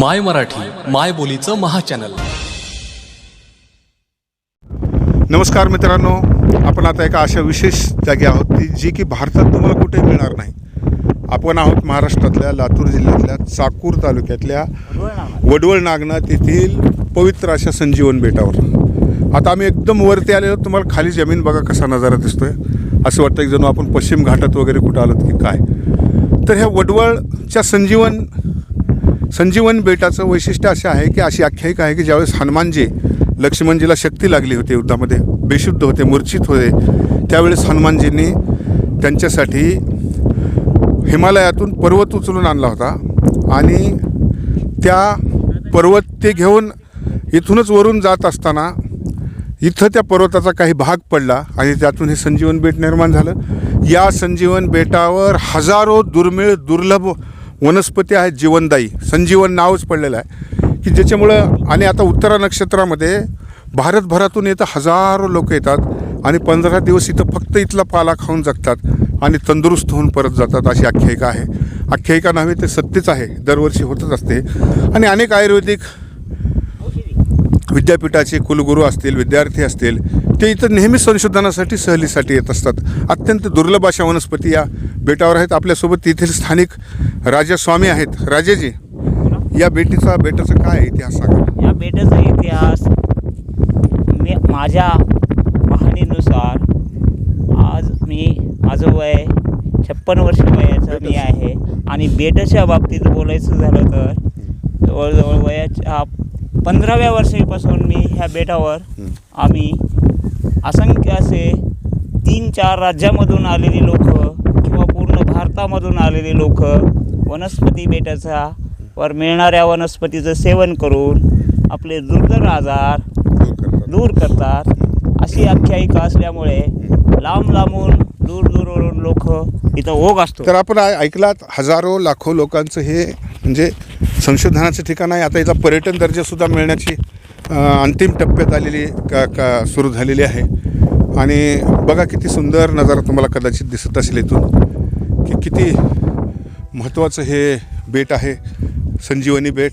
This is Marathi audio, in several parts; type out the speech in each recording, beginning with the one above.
माय मराठी माय बोलीचं महाचॅनल. नमस्कार मित्रांनो. आपण आता एका अशा विशेष जागी आहोत की जी की भारतात तुम्हाला कुठे मिळणार नाही. आपण आहोत महाराष्ट्रातल्या लातूर जिल्ह्यातल्या चाकूर तालुक्यातल्या वडवळ नागनाथ येथील पवित्र अशा संजीवन बेटावर. आता आम्ही एकदम वरती आलेलो तुम्हाला खाली जमीन बघा कसा नजारा दिसतोय. असं वाटतं की जणू आपण पश्चिम घाटात वगैरे कुठं आलोत की काय. तर ह्या वडवळच्या संजीवन संजीवन बेटाचं वैशिष्ट्य असं आहे की अशी आख्यायिका आहे की ज्यावेळेस हनुमानजी लक्ष्मणजीला शक्ती लागली होती युद्धामध्ये बेशुद्ध होते मूर्छित होते त्यावेळेस हनुमानजींनी त्यांच्यासाठी हिमालयातून पर्वत उचलून आणला होता आणि त्या पर्वत ते घेऊन इथूनच वरून जात असताना इथं त्या पर्वताचा काही भाग पडला आणि त्यातून हे संजीवन बेट निर्माण झालं. या संजीवन बेटावर हजारो दुर्मिळ दुर्लभ वनस्पती आहेत जीवनदायी. संजीवन नावच पडलेलं आहे. की ज्याच्यामुळं आणि आता उत्तरा नक्षत्रामध्ये भारतभरातून येतं हजारो लोक येतात आणि पंधरा दिवस इथं फक्त इथला पाला खाऊन जगतात आणि तंदुरुस्त होऊन परत जातात अशी आख्यायिका आहे. आख्यायिका नव्हे ते सत्यच आहे. दरवर्षी होतच असते. आणि अनेक आयुर्वेदिक विद्यापीठाचे कुलगुरू असतील विद्यार्थी असतील ते इथं नेहमी संशोधनासाठी सहलीसाठी येत असतात. अत्यंत दुर्लभ अशा वनस्पती या बेटावर आहेत. आपल्यासोबत तेथील स्थानिक राजस्वामी आहेत. राजेजी या बेटीचा बेटाचा काय इतिहास सांगा या बेटाचा इतिहास मी माझ्या पाहणीनुसार आज मी माझं वय छप्पन वर्ष वयाचं मी आहे आणि बेटाच्या बाबतीत बोलायचं झालं तर जवळजवळ वयाच्या पंधराव्या वर्षापासून मी ह्या बेटावर आम्ही असंख्य असे तीन चार राज्यामधून आलेली लोक किंवा पूर्ण भारतामधून आलेली लोक वनस्पती बेटाचा वर मिळणाऱ्या वनस्पतीचं सेवन करून आपले दुर्धर आजार दूर करतात. अशी आख्यायिका असल्यामुळे लांब लांबून दूर दूरवरून लोक इथं ओघ असतो. तर आपण ऐकलात हजारो लाखो लोकांचं हे म्हणजे संशोधनाचं ठिकाण आहे. आता याचा पर्यटन दर्जासुद्धा मिळण्याची अंतिम टप्प्यात आलेली का का सुरू झालेली आहे. आणि बघा किती सुंदर नजारा तुम्हाला कदाचित दिसत असेल इथून. की किती महत्त्वाचं हे बेट आहे संजीवनी बेट.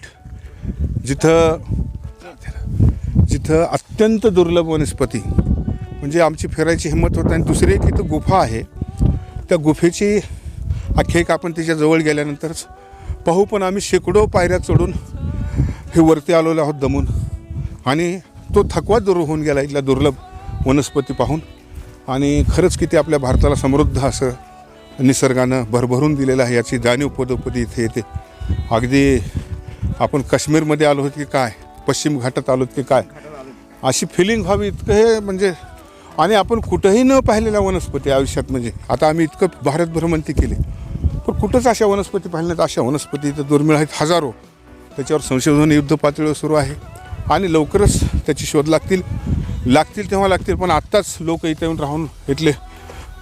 जिथं जिथं अत्यंत दुर्लभ वनस्पती म्हणजे आमची फिरायची हिंमत होत आणि दुसरी एक इथं गुफा आहे. त्या गुफेची आख्यायिका आपण तिच्या जवळ गेल्यानंतरच पाहू पण आम्ही शेकडो पायऱ्या चढून हे वरती आलेलो आहोत दमून. आणि तो थकवा दूर होऊन गेला इथल्या दुर्लभ वनस्पती पाहून. आणि खरंच किती आपल्या भारताला समृद्ध असं निसर्गानं भरभरून दिलेलं आहे याची जाणीव पदोपदी इथे येते. अगदी आपण काश्मीरमध्ये आलो आहोत की काय? पश्चिम घाटात आलोत की काय? अशी फिलिंग व्हावी इतकं हे म्हणजे आणि आपण कुठंही न पाहिलेल्या वनस्पती आयुष्यात म्हणजे आता आम्ही इतकं भारत भ्रमंती केली. पण कुठंच अशा वनस्पती पाहिल्या नाहीत. अशा वनस्पती इथं दुर्मिळ आहेत हजारो. त्याच्यावर संशोधन युद्ध पातळीवर सुरू आहे. आणि लवकरच त्याची शोध लागतील. लागतील तेव्हा लागतील पण आत्ताच लोक इथे येऊन राहून इथले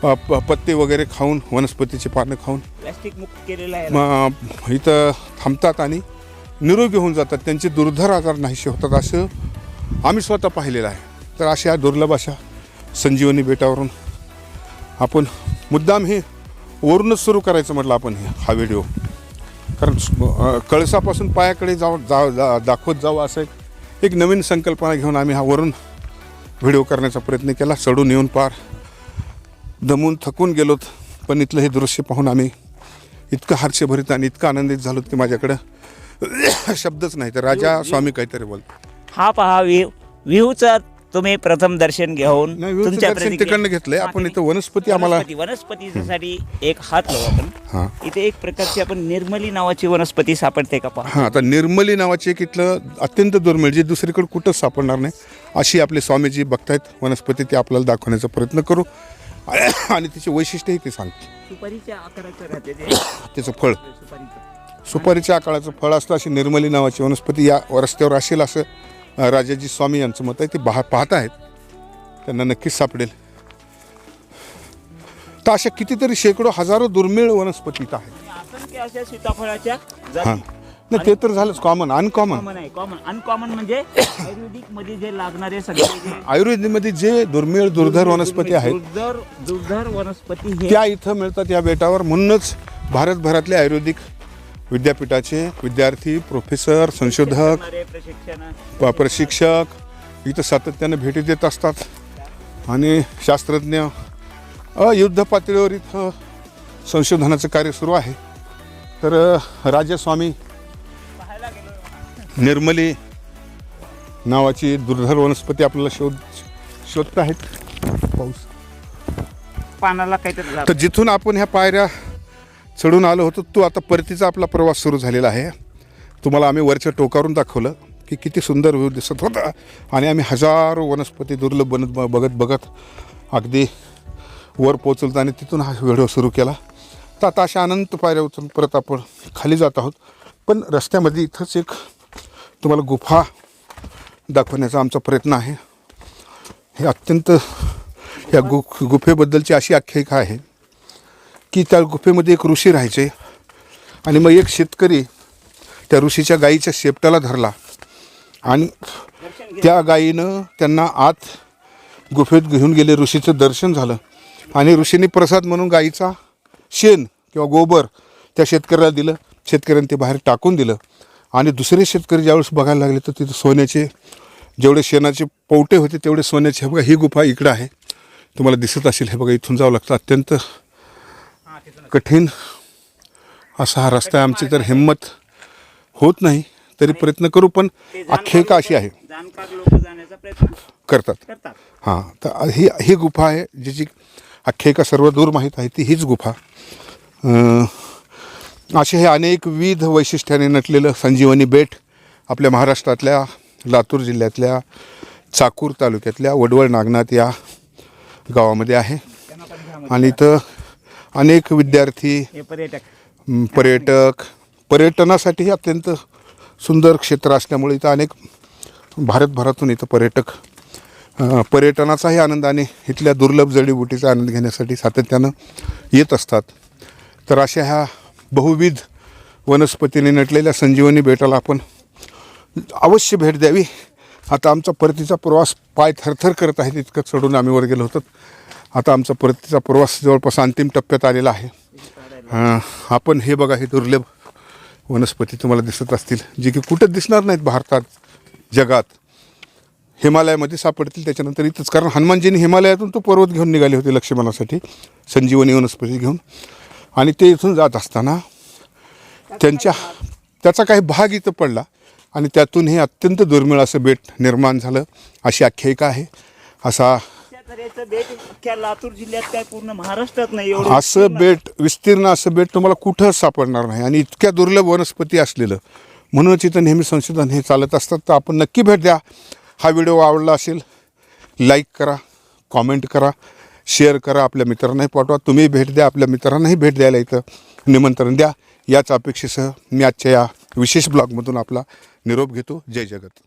प- प- पत्ते वगैरे खाऊन वनस्पतीचे पानं खाऊन. प्लॅस्टिक मुक्त केलेलं आहे. म- इथं थांबतात आणि निरोगी होऊन जातात. त्यांचे दुर्धर आजार नाहीसे होतात असं आम्ही स्वतः पाहिलेलं आहे. तर अशा दुर्लभ अशा संजीवनी बेटावरून आपण मुद्दाम हे वरूनच सुरू करायचं म्हटलं आपण हे हा व्हिडिओ. कारण अं, कळसापासून पायाकडे जाऊ जा जा- दाखवत जावं असं एक- एक नवीन संकल्पना घेऊन आम्ही हा वरून व्हिडिओ करण्याचा प्रयत्न केला. चढून येऊन पार. दमून थकून गेलोत पण इथलं हे दृश्य पाहून आम्ही इतकं हर्षभरित आणि इतकं आनंदित झालो की माझ्याकडं शब्दच नाही. तर राजा स्वामी काहीतरी बोलतो हा पहा व्ह्यू व्ह्यूचं तुम्ही प्रथम दर्शन घेऊन नाही दर्शन प्रतिक्रिया- तिकडनं घेतलंय. हा, आपण तुम्ही- इथं वनस्पती आम्हाला वनस्पती वनस्पतीसाठी एक हात लावू आपण. हां. इथे एक प्रकारची आपण निर्मली नावाची वनस्पती सापडते का पहा? हां आता निर्मली नावाची एक इथलं अत्यंत दुर्मिळ जी दुसरीकडे कुठंच सापडणार नाही. अशी आपले स्वामीजी बघतायत वनस्पती ते आपल्याला दाखवण्याचा प्रयत्न करू. आणि तिचे वैशिष्ट्यही ते सांगते. सुपारीच्या आकाराचं राहते ते. त्याचं फळ. सुपारीचं. सुपारीच्या आकाराचं फळ असतं अशी निर्मली नावाची वनस्पती या रस्त्यावर असेल असं अं, राजाजी स्वामी यांचं मत आहे. ते पाह पाहत आहेत. त्यांना नक्कीच सापडेल. तर अशा कितीतरी शेकडो हजारो दुर्मिळ वनस्पती इथं आहेत. आणि असंख्य अशा सीताफळाच्या हां. जाती नाही ते तर झालंच. कॉमन अनकॉमन कॉमन आहे. कॉमन अनकॉमन म्हणजे आयुर्वेदिकमध्ये जे लागणारे सगळे जे आयुर्वेदमध्ये जे दुर्मिळ दुर्धर वनस्पती आहेत दुर्धर दुर्धर वनस्पती हे त्या इथं मिळतात या बेटावर. म्हणूनच भारतभरातले आयुर्वेदिक विद्यापीठाचे विद्यार्थी प्रोफेसर संशोधक प्रशिक्षण प- प्रशिक्षक इथं सातत्यानं भेटी देत असतात. आणि शास्त्रज्ञ अ, युद्ध पातळीवर इथं संशोधनाचं कार्य सुरू आहे. तर अ, राजस्वामी निर्मली नावाची दुर्धर वनस्पती आपल्याला शोध शोधत आहेत. पाऊस. पानाला काहीतरी. तर जिथून आपण ह्या पायऱ्या चढून आलो होतो तो आता परतीचा आपला प्रवास सुरू झालेला आहे. तुम्हाला आम्ही वरच्या टोकावरून दाखवलं की किती सुंदर व्ह्यू दिसत होता. आणि आम्ही हजारो वनस्पती दुर्लभ बनत बघत बघत अगदी वर पोचलतो आणि तिथून हा व्हिडिओ सुरू केला. तर आता अशा अनंत पायऱ्या उचलून परत आपण खाली जात आहोत. पण रस्त्यामध्ये इथंच एक तुम्हाला गुफा दाखवण्याचा आमचा प्रयत्न आहे. हे अत्यंत या गु गुफेबद्दलची अशी आख्यायिका आहे की त्या गुफेमध्ये एक ऋषी राहायचे आणि मग एक शेतकरी त्या ऋषीच्या गाईच्या शेपटाला धरला आणि त्या गाईनं त्यांना आत गुफेत घेऊन गेले. ऋषीचं दर्शन झालं आणि ऋषीने प्रसाद म्हणून गाईचा शेण किंवा गोबर त्या शेतकऱ्याला दिलं. शेतकऱ्याने ते बाहेर टाकून दिलं. आणि दुसरे शेतकरी ज्यावेळेस बघायला लागले तर तिथं सोन्याचे जेवढे शेणाचे पवटे होते तेवढे सोन्याचे हे बघा ही गुफा इकडं आहे. तुम्हाला दिसत असेल हे बघा इथून जावं लागतं. अत्यंत कठीण असा हा रस्ता आहे. आमची तर हिंमत होत नाही तरी प्रयत्न करू पण आख्यायिका अशी आहे. करतात. हां तर ही ही गुफा आहे ज्याची आख्यायिका सर्व दूर माहीत आहे ती हीच गुफा. असे हे अनेक विविध वैशिष्ट्याने नटलेलं संजीवनी बेट आपल्या महाराष्ट्रातल्या लातूर जिल्ह्यातल्या चाकूर तालुक्यातल्या वडवळ नागनाथ या गावामध्ये आहे. आणि इथं अनेक विद्यार्थी पर्यटक. पर्यटक पर्यटनासाठी अत्यंत सुंदर क्षेत्र असल्यामुळे इथं अनेक भारतभरातून इथं पर्यटक पर्यटनाचाही आनंद आणि इथल्या दुर्लभ जडीबुटीचा आनंद घेण्यासाठी सातत्यानं येत असतात. तर अशा ह्या बहुविध वनस्पतीने नटलेल्या संजीवनी बेटाला आपण अवश्य भेट द्यावी. आता आमचा परतीचा प्रवास पाय थरथर करत आहे इतकं चढून आम्ही वर गेलो होतो. आता आमचा परतीचा प्रवास जवळपास अंतिम टप्प्यात आलेला आहे. आपण हे बघा हे दुर्लभ वनस्पती तुम्हाला दिसत असतील जे की कुठं दिसणार नाहीत भारतात जगात. हिमालयामध्ये सापडतील त्याच्यानंतर इथंच. कारण हनुमानजींनी हिमालयातून तो पर्वत घेऊन निघाले होते लक्ष्मणासाठी संजीवनी वनस्पती घेऊन. आणि ते इथून जात असताना त्यांच्या त्याचा काही भाग इथं पडला आणि त्यातून हे अत्यंत दुर्मिळ असं बेट निर्माण झालं. अशी आख्यायिका आहे. असा लातूर जिल्ह्यात काय पूर्ण महाराष्ट्रात नाही असं बेट विस्तीर्ण असं बेट तुम्हाला कुठंच सापडणार नाही आणि इतक्या दुर्लभ वनस्पती असलेलं. म्हणूनच इथं नेहमी संशोधन हे चालत असतात. तर आपण नक्की भेट द्या. हा व्हिडिओ आवडला असेल लाईक करा कॉमेंट करा. शेअर करा आपल्या मित्रांनाही पाठवा. तुम्ही भेट द्या आपल्या मित्रांनाही भेट द्यायला इथं निमंत्रण द्या. याच अपेक्षेसह मी आजच्या या विशेष ब्लॉगमधून आपला निरोप घेतो. जय जगत.